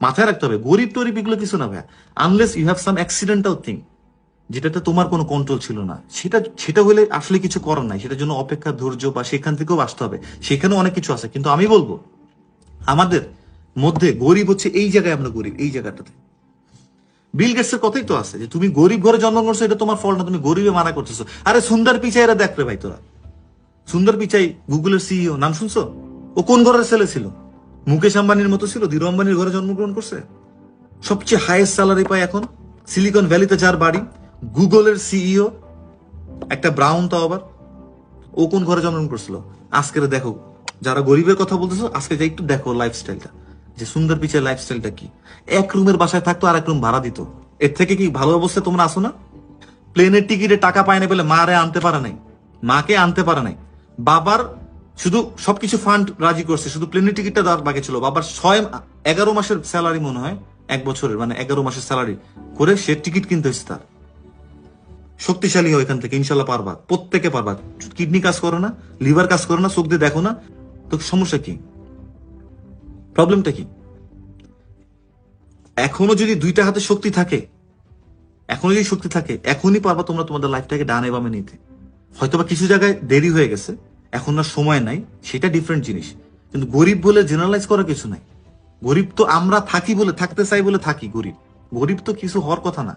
মাথায় রাখতে হবে, গরিব টরিব এগুলো কিছু না ভাই unless you have some accidental thing যেটাতে তোমার কোনো কন্ট্রোল ছিল না। সেটা সেটা হলে আসলে কিছু করার নাই। সেটার জন্য অপেক্ষা, ধৈর্য বা সেখান থেকেও আসতে হবে। সেখানেও অনেক কিছু আছে। কিন্তু আমি বলব, আমাদের মধ্যে গরিব হচ্ছে এই জায়গায় আমরা গরিব, এই জায়গাটাতে। বিল গেটসের কথাই তো আছে যে, তুমি গরিব ঘরে জন্ম করছ, এটা তোমার ফল না। তুমি গরিবে মানা করতেছো। আরে সুন্দর পিচাই এরা দেখ রে ভাই তোরা। সুন্দর পিচাই গুগলের সিইও নাম শুনছো? ও কোন ঘরের ছেলে ছিল? মুকেশ আম্বানির মতো ছিল? ধীরু আম্বানির ঘরে জন্মগ্রহণ করছে? সবচেয়ে হাইয়েস্ট স্যালারি পায় এখন সিলিকন ভ্যালিতে যার বাড়ি গুগলের সিইও একটা ব্রাউন তো আবার ও কোন ঘরে জন্মগ্রহণ করছিল? আজকের দেখো, যারা গরিবের কথা বলতেছো, আজকে যাই একটু দেখো লাইফস্টাইলটা যে সুন্দর পিছের লাইফস্টাইলটা কি? এক রুমের বাসায় থাকতো আর এক রুম ভাড়া দিত। এর থেকে কি ভালো অবস্থায় তোমরা আসো না? প্লেনের টিকিটে টাকা পায় না বলে মারে আনতে পারে নাই। মাকে আনতে পারে নাই। বাবার শুধু সবকিছু ফান্ড রাজি করছে, শুধু প্লেনের টিকিটটা দেওয়ার বাকি ছিল। বাবার ছয় এগারো মাসের স্যালারি মনে হয়, এক বছরের মানে এগারো মাসের স্যালারি করে সে টিকিট কিনতে হয়েছে তার। শক্তিশালী হয় এখান থেকে, ইনশাল্লাহ পারবা, প্রত্যেকে পারবা। কিডনি কাজ করো না লিভার কাজ করো না, চোখ দিয়ে দেখো না, তো সমস্যা কি? প্রবলেমটা কি? এখনও যদি দুইটা হাতে শক্তি থাকে, এখনও যদি শক্তি থাকে, এখনই পারবা তোমরা তোমাদের লাইফটাকে ডানে বামে নিতে। হয়তোবা কিছু জায়গায় দেরি হয়ে গেছে এখন আর সময় নাই, সেটা ডিফারেন্ট জিনিস। কিন্তু গরিব বলে জেনারেলাইজ করা কিছু নাই। গরিব তো আমরা থাকি বলে, থাকতে চাই বলে থাকি গরিব। গরিব তো কিছু হওয়ার কথা না।